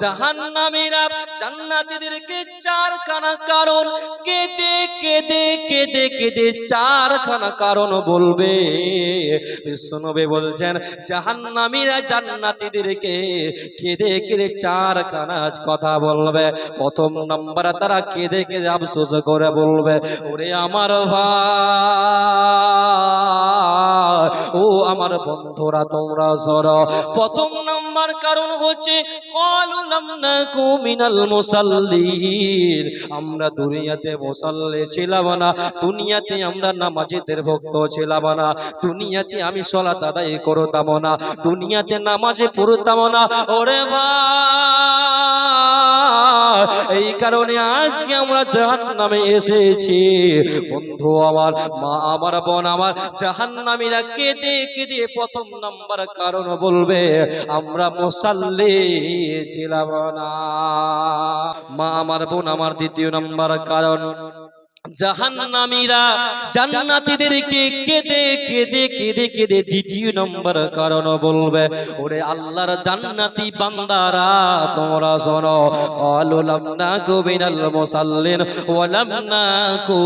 জাহান্নামীরা জান্নাতীদেরকে চারখানা কারণ? কেঁদে কেঁদে কেঁদে কেঁদে চারখানা কারণ বলবে। বিষ্ণুনবী বলছেন, জাহান্নামীরা জান্নাতীদেরকে কেঁদে কেঁদে চারখানা কথা বলবে। প্রথম নাম্বার তারা কেঁদে কেঁদে আফসোস করে বলবে, ওরে আমার ভাই ও আমার বন্ধুরা, তোমরা সর। প্রথম নাম্বার কারণ হচ্ছে মিনাল আমরা দুনিয়াতে মুসাল্লি ছিলাম না, দুনিয়াতে আমরা নামাজেদের ভক্ত ছিলাম না, দুনিয়াতে আমি সালাত আদায় করতাম না, দুনিয়াতে নামাজে পড়তাম না। ওরে ভাই এই কারণে আজকে আমরা জাহান নামে এসেছি। বন্ধু, আমার মা, আমার বোন, আমার জাহান নামীরা কেঁদে কেঁদে প্রথম নাম্বার কারণ বলবে, আমরা মশাল্লি ছিলাম না। মা, আমার বোন, আমার দ্বিতীয় নাম্বার কারণ। জাহান্নামীরা জান্নাতীদেরকে কেঁদে কেঁদে কেঁদে কেঁদে দ্বিতীয় নম্বর কারণ বলবে, ওরে আল্লাহর জান্নাতি বান্দারা, তোমরা শোনো ক্বালু লাম নাকু মিনাল মুসাল্লিন, ওয়া লাম নাকু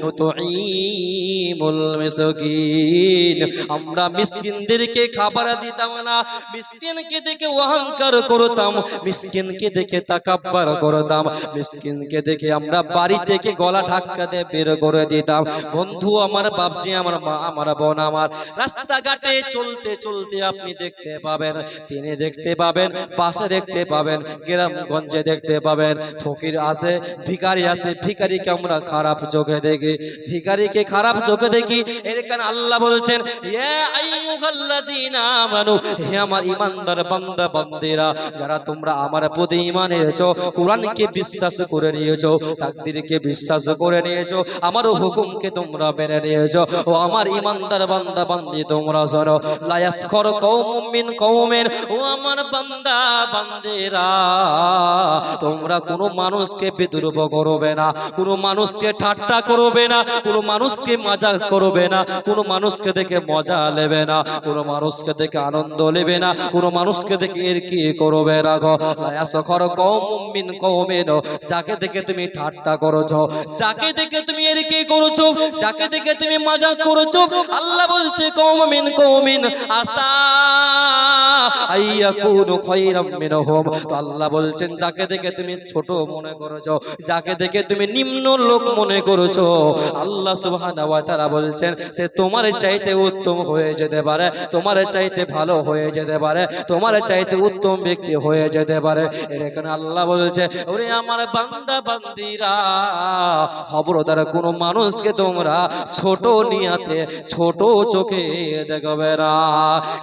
নুতঈমুল মিসকিন। আমরা মিসকিনদেরকে খাবার দিতাম না, মিসকিনকে দেখে অহংকার করতাম, মিসকিনকে দেখে তাকাব্বার করতাম, মিসকিনকে দেখে আমরা বাড়ি থেকে গলা ধাক্কা দিয়ে বের করে দিতাম। বন্ধু, আমার বাপজি, আমার মা, আমার বোন, আমার রাস্তাঘাটে চলতে চলতে আপনি দেখতে পাবেন, তিনি দেখতে পাবেন পাশে দেখতে পাবেন, গ্রামগঞ্জে দেখতে পাবেন, ফকির আছে, ভিখারি আছে, ভিখারিকে আমরা খারাপ চোখে দেখি, ভিখারিকে খারাপ চোখে দেখি, এর কারণে আল্লাহ বলছেন হে আমার ইমানদার বান্দা, বান্দিরা, যারা তোমরা আমার প্রতি ইমান এনেছো, কোরআনকে বিশ্বাস করে নিয়েছো, তাকদীরকে বিশ্বাস করে নিয়েছো আমার হুকুমকে তোমরা মেনে নিয়েছো। ও আমার ইমানদার বান্দা, বান্দি, তোমরা শোনো লা ইয়াসখর কওমুম মিন কওমের ও আমার বান্দা, বান্দিরা, তোমরা কোনো মানুষকে বিদ্রুপ করবে না, কোনো মানুষকে ঠাট্টা করবে না, কোনো মানুষকে মজা করবে না, কোনো মানুষকে দেখে মজা নেবে না, কোনো মানুষকে দেখে আনন্দ নেবে না, কোনো মানুষকে দেখে এর কি করবে না গো? লায়াসখর কওমুম মিন কওমিন, যাকে দেখে তুমি ঠাট্টা করেছ, যাকে দেখে তুমি এর কি করেছ? যাকে দেখে তুমি মজা করেছ? আল্লাহ বলছে কৌমিন মিন কওমিন আসা আইয়াকুনু খায়রাম মিনহুম। তো আল্লাহ বলছেন, যাকে দেখে তুমি ছোট মনে যাকে দেখে তুমি নিম্ন লোক মনে আল্লাহ সুবহানাহু ওয়া তাআলা বলছেন, সে তোমার চাইতে উত্তম হয়ে যেতে পারে, তোমার চাইতে ভালো হয়ে যেতে পারে, তোমার চাইতে উত্তম ব্যক্তি হয়ে যেতে পারে। এখানে আল্লাহ বলছে, ওরে আমার বান্দা, বান্দিরা, খবরদার কোনো মানুষকে তোমরা ছোট নিয়াতে, ছোট চোখে দেখবে না।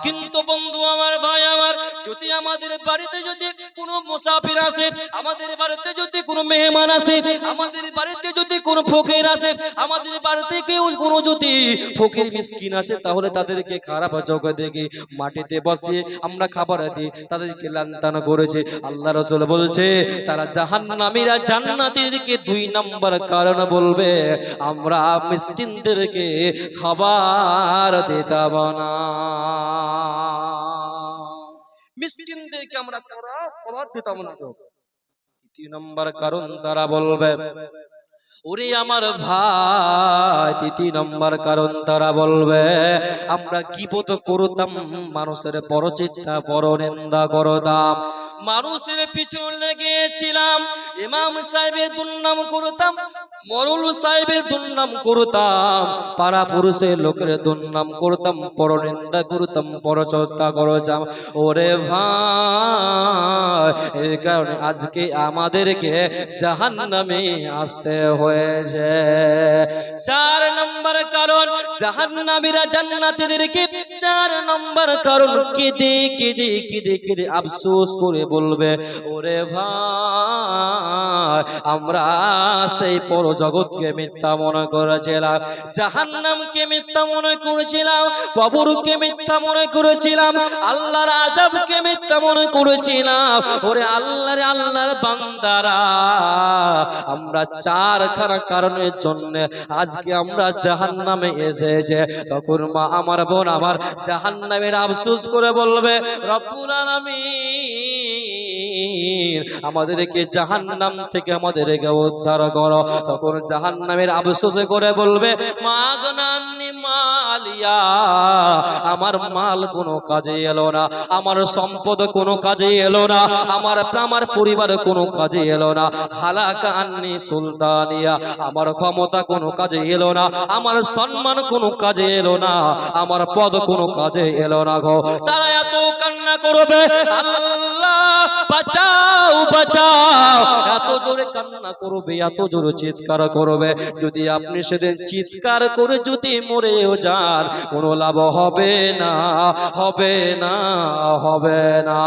কিন্তু বন্ধু আমার ভাই আমার, যদি আমাদের বাড়িতে যদি কোনো মুসাফির আসে, আমাদের বাড়িতে যদি কোনো মেহমান আসে, আমাদের বাড়িতে যদি কোনো ফকির আসে, আমাদের বাড়িতে কেউ কোনো যদি ফকির মিসকিন আসে, তাহলে তাদেরকে খারাপ চোখে দেখি, মাটিতে বসিয়ে আমরা খাবার দিই, তাদেরকে লান্তান করেছে। আল্লাহ রসুল বলছে, তারা জাহান্নামীরা জান্নাতীদেরকে দুই নাম্বার কারণ বলবে, আমরা মিসকিনদেরকে খাবার দিতাম না। মিসকিনদেরকে আমরা খাবার খাবার দিতাম না গো। তৃতীয় নম্বর কারণ তারা বলবে ওরে আমার ভাই তৃতীয় নম্বর কারণ তারা বলবে আমরা কিপত করতাম মানুষের পরচিন্তা পরনিন্দা করতাম মানুষের পিছন লেগেছিলাম ইমাম সাহেবের দুর্নাম করতাম মরুল সাহেবের দুর্নাম করতাম, পাড়া পুরুষের লোকের দুর্নাম করতাম পরনিন্দা করতাম পরচর্চা করতাম। ওরে ভাই এই কারণে আজকে আমাদেরকে জাহান নামে আসতে হয়েছে। চার নম্বর কারণ জাহান নামীরা জান্নাতীদেরকে চার নম্বর কারণ, কেঁদে কেঁদে কেঁদে কেঁদে আফসোস করে বলবে, ওরে ভাই, আমরা সেই পর জগৎকে মিথ্যা মনে করেছিলাম, জাহান্নামকে মিথ্যা মনে করেছিলাম, কবরকে মিথ্যা মনে করেছিলাম, আল্লাহর আজাবকে মিথ্যা মনে করেছিলাম। ওরে আল্লাহর আল্লাহর বান্দারা, আমরা চারখানা কারণের জন্য আজকে আমরা জাহান নামে এসেছে। তখন মা আমার বোন আমার জাহান নামের আফসোস করে বলবে, রব্বুল আলামিন আমাদেরকে জাহান নাম থেকে আমাদেরকে উদ্ধার করো। তখন জাহান নামের আফসোসে করে বলবে আমার মাল কোনো কাজে এলো না, আমার সম্পদ কোনো কাজে এলো না, আমার আমার পরিবার কোনো কাজে এলো না, হালাকা আন্নি সুলতানিয়া, আমার ক্ষমতা কোনো কাজে এলো না, আমার সম্মান কোনো কাজে এলো না, আমার পদ কোনো কাজে এলো না গো। তারা এত কান্না করবে, আল্লাহ বাঁচাও বাঁচাও এত জোরে কান্না করবে এত জোরে চিৎকার করবে। যদি আপনি সেদিন চিৎকার করে যদি মরেও যান কোনো লাভ হবে না হবে না হবে না।